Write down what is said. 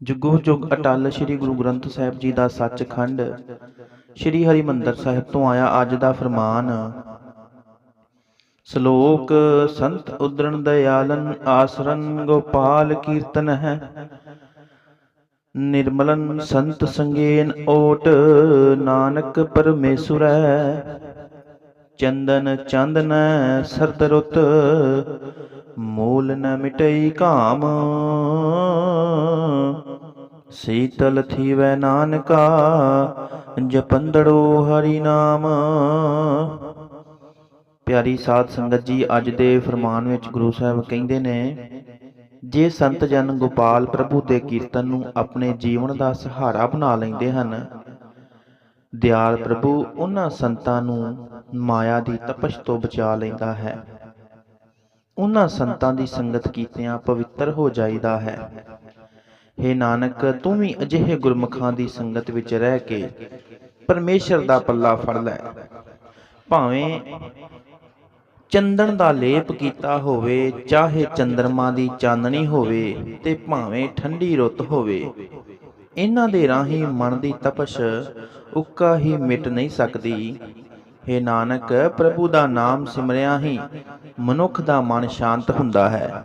ਜੁਗੋ ਜੁਗ ਅਟਲ ਸ੍ਰੀ ਗੁਰੂ ਗ੍ਰੰਥ ਸਾਹਿਬ ਜੀ ਦਾ ਸੱਚਖੰਡ, ਸ੍ਰੀ ਹਰਿਮੰਦਰ ਸਾਹਿਬ ਤੋਂ ਆਇਆ ਅੱਜ ਦਾ ਫਰਮਾਨ, ਸ਼ਲੋਕ ਸੰਤ ਉਦਰਣ ਦਇਆਲਨ ਆਸਰਨ ਗੋਪਾਲ ਕੀਰਤਨ ਹੈ, ਨਿਰਮਲਨ ਸੰਤ ਸੰਗੇਨ ਓਟ ਨਾਨਕ ਪਰਮੇਸ਼ਰੈ, ਚੰਦਨ ਚੰਦਨ ਸਰਦ ਰੁੱਤ, ਮੂਲ ਨ ਮਿਟਈ ਕਾਮ ਸੀਤਲ ਥੀਵੈ ਨਾਨਕਾ, ਜਪੰਦੜੋ ਹਰੀ ਨਾਮ। ਪਿਆਰੀ ਸਾਧ ਸੰਗਤ ਜੀ, ਅੱਜ ਦੇ ਫਰਮਾਨ ਵਿੱਚ ਗੁਰੂ ਸਾਹਿਬ ਕਹਿੰਦੇ ਨੇ, ਜੇ ਸੰਤ ਜਨ ਗੋਪਾਲ ਪ੍ਰਭੂ ਦੇ ਕੀਰਤਨ ਨੂੰ ਆਪਣੇ ਜੀਵਨ ਦਾ ਸਹਾਰਾ ਬਣਾ ਲੈਂਦੇ ਹਨ, ਦਿਆਲ ਪ੍ਰਭੂ ਉਹਨਾਂ ਸੰਤਾਂ ਨੂੰ ਮਾਇਆ ਦੀ ਤਪਸ਼ ਤੋਂ ਬਚਾ ਲੈਂਦਾ ਹੈ। ਉਹਨਾਂ ਸੰਤਾਂ ਦੀ ਸੰਗਤ ਕੀਤਿਆਂ ਪਵਿੱਤਰ ਹੋ ਜਾਈਦਾ ਹੈ। ਹੇ ਨਾਨਕ, ਤੂੰ ਵੀ ਅਜਿਹੇ ਗੁਰਮੁਖਾਂ ਦੀ ਸੰਗਤ ਵਿੱਚ ਰਹਿ ਕੇ ਪਰਮੇਸ਼ਰ ਦਾ ਪੱਲਾ ਫੜ ਲੈ। ਭਾਵੇਂ ਚੰਦਨ ਦਾ ਲੇਪ ਕੀਤਾ ਹੋਵੇ, ਚਾਹੇ ਚੰਦਰਮਾ ਦੀ ਚਾਨਣੀ ਹੋਵੇ ਤੇ ਭਾਵੇਂ ਠੰਡੀ ਰੁੱਤ ਹੋਵੇ, ਇਹਨਾਂ ਦੇ ਰਾਹੀਂ ਮਨ ਦੀ ਤਪਸ਼ ਉੱਕਾ ਹੀ ਮਿਟ ਨਹੀਂ ਸਕਦੀ। ਹੇ ਨਾਨਕ, ਪ੍ਰਭੂ ਦਾ ਨਾਮ ਸਿਮਰਿਆ ਹੀ ਮਨੁੱਖ ਦਾ ਮਨ ਸ਼ਾਂਤ ਹੁੰਦਾ ਹੈ।